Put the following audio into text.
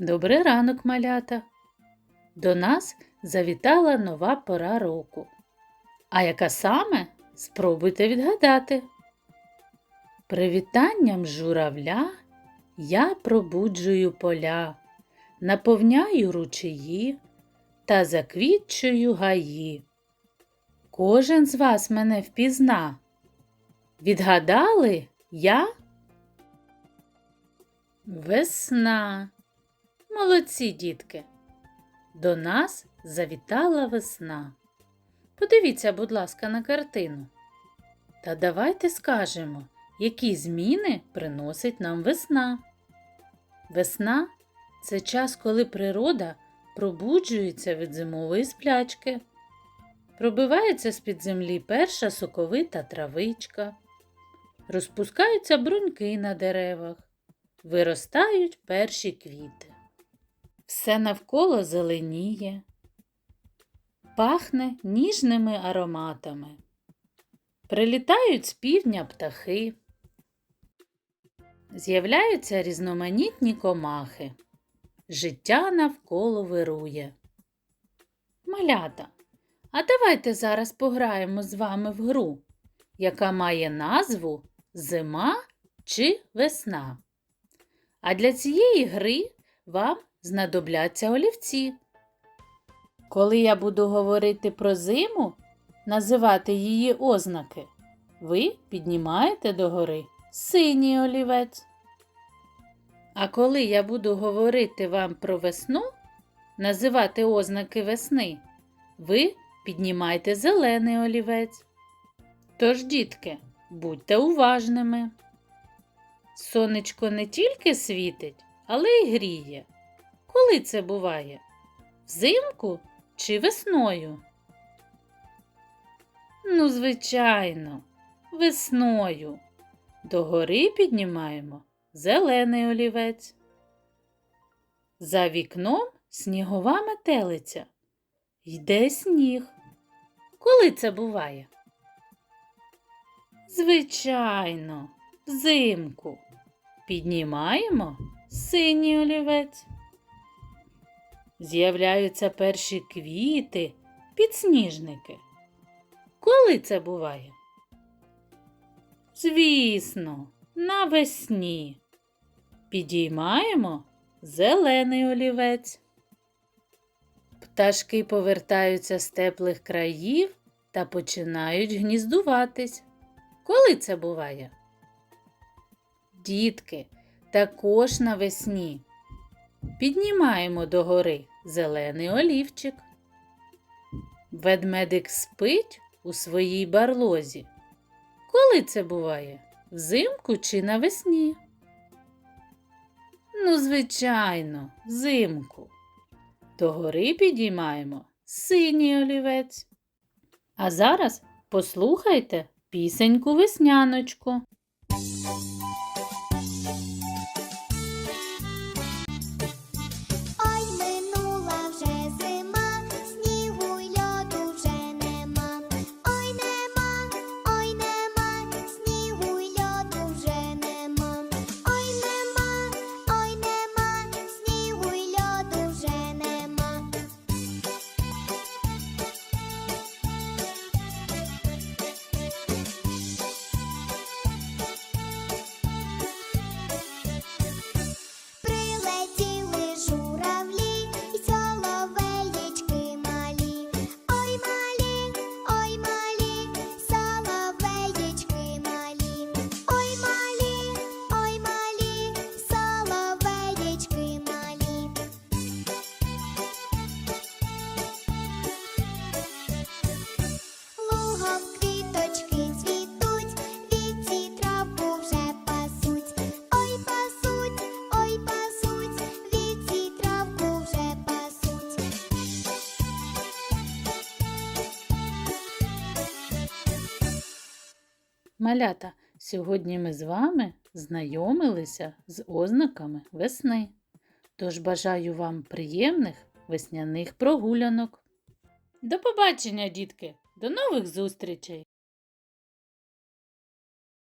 Добрий ранок, малята. До нас завітала нова пора року. А яка саме? Спробуйте відгадати. Привітанням журавля я пробуджую поля, наповняю ручаї та заквітчую гаї. Кожен з вас мене впізна. Відгадали я? Весна. Молодці, дітки. До нас завітала весна. Подивіться, будь ласка, на картину. Та давайте скажемо, які зміни приносить нам весна. Весна це час, коли природа пробуджується від зимової сплячки. Пробивається з-під землі перша соковита травичка. Розпускаються бруньки на деревах, виростають перші квіти. Все навколо зеленіє, пахне ніжними ароматами. Прилітають з півдня птахи. З'являються різноманітні комахи. Життя навколо вирує. Малята, а давайте зараз пограємо з вами в гру, яка має назву Зима чи весна. А для цієї гри вам знадобляться олівці. Коли я буду говорити про зиму, називати її ознаки, ви піднімаєте догори синій олівець. А коли я буду говорити вам про весну, називати ознаки весни, ви піднімайте зелений олівець. Тож, дітки, будьте уважними. Сонечко не тільки світить, але й гріє. Коли це буває? Взимку чи весною? Ну, звичайно, весною. Догори піднімаємо зелений олівець. За вікном снігова метелиця. Йде сніг. Коли це буває? Звичайно, взимку. Піднімаємо синій олівець. З'являються перші квіти, підсніжники. Коли це буває? Звісно, навесні. Підіймаємо зелений олівець. Пташки повертаються з теплих країв та починають гніздуватись. Коли це буває? Дітки, також навесні. Піднімаємо догори зелений олівчик. Ведмедик спить у своїй барлозі. Коли це буває? Взимку чи навесні? Ну, звичайно, взимку. Догори підіймаємо синій олівець. А зараз послухайте пісеньку весняночку. Малята, сьогодні ми з вами знайомилися з ознаками весни. Тож бажаю вам приємних весняних прогулянок. До побачення, дітки! До нових зустрічей!